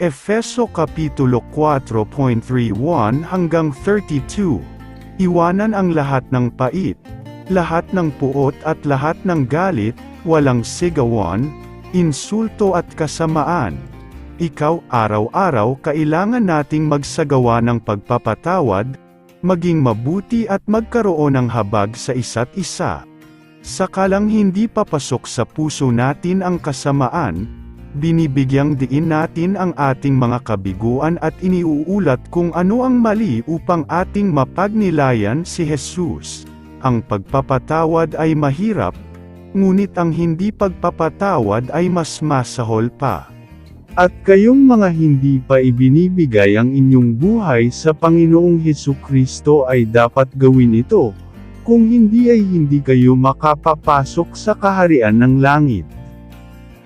Efeso Kapitulo 4.31 hanggang 32. Iwanan ang lahat ng pait, lahat ng puot at lahat ng galit, walang sigawan, insulto at kasamaan. Ikaw araw-araw kailangan nating magsagawa ng pagpapatawad, maging mabuti at magkaroon ng habag sa isa't isa. Sakalang hindi papasok sa puso natin ang kasamaan, binibigyang diin natin ang ating mga kabiguan at iniuulat kung ano ang mali upang ating mapagnilayan si Jesus. Ang pagpapatawad ay mahirap, ngunit ang hindi pagpapatawad ay mas masahol pa. At kayong mga hindi pa ibinibigay ang inyong buhay sa Panginoong Heso Kristo ay dapat gawin ito, kung hindi ay hindi kayo makapapasok sa kaharian ng langit.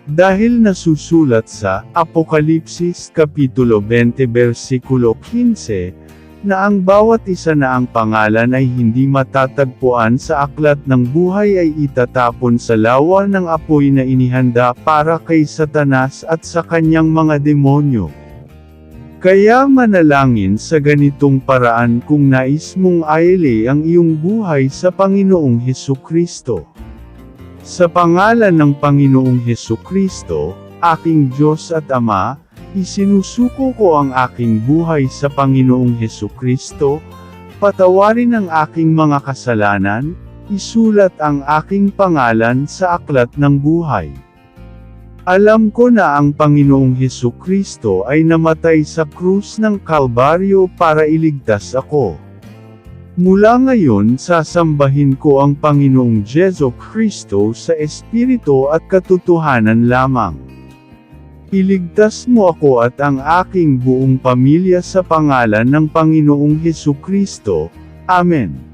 Dahil nasusulat sa Apokalipsis Kapitulo 20 versikulo 15, na ang bawat isa na ang pangalan ay hindi matatagpuan sa aklat ng buhay ay itatapon sa lawa ng apoy na inihanda para kay Satanas at sa kanyang mga demonyo. Kaya manalangin sa ganitong paraan kung nais mong aili ang iyong buhay sa Panginoong Heso Kristo. Sa pangalan ng Panginoong Heso Kristo, aking Diyos at Ama, isinusuko ko ang aking buhay sa Panginoong Heso Kristo, patawarin ang aking mga kasalanan, isulat ang aking pangalan sa aklat ng buhay. Alam ko na ang Panginoong Heso Kristo ay namatay sa krus ng Kalbaryo para iligtas ako. Mula ngayon sasambahin ko ang Panginoong Jeso Kristo sa Espiritu at katotohanan lamang. Iligtas mo ako at ang aking buong pamilya sa pangalan ng Panginoong Heso Kristo. Amen.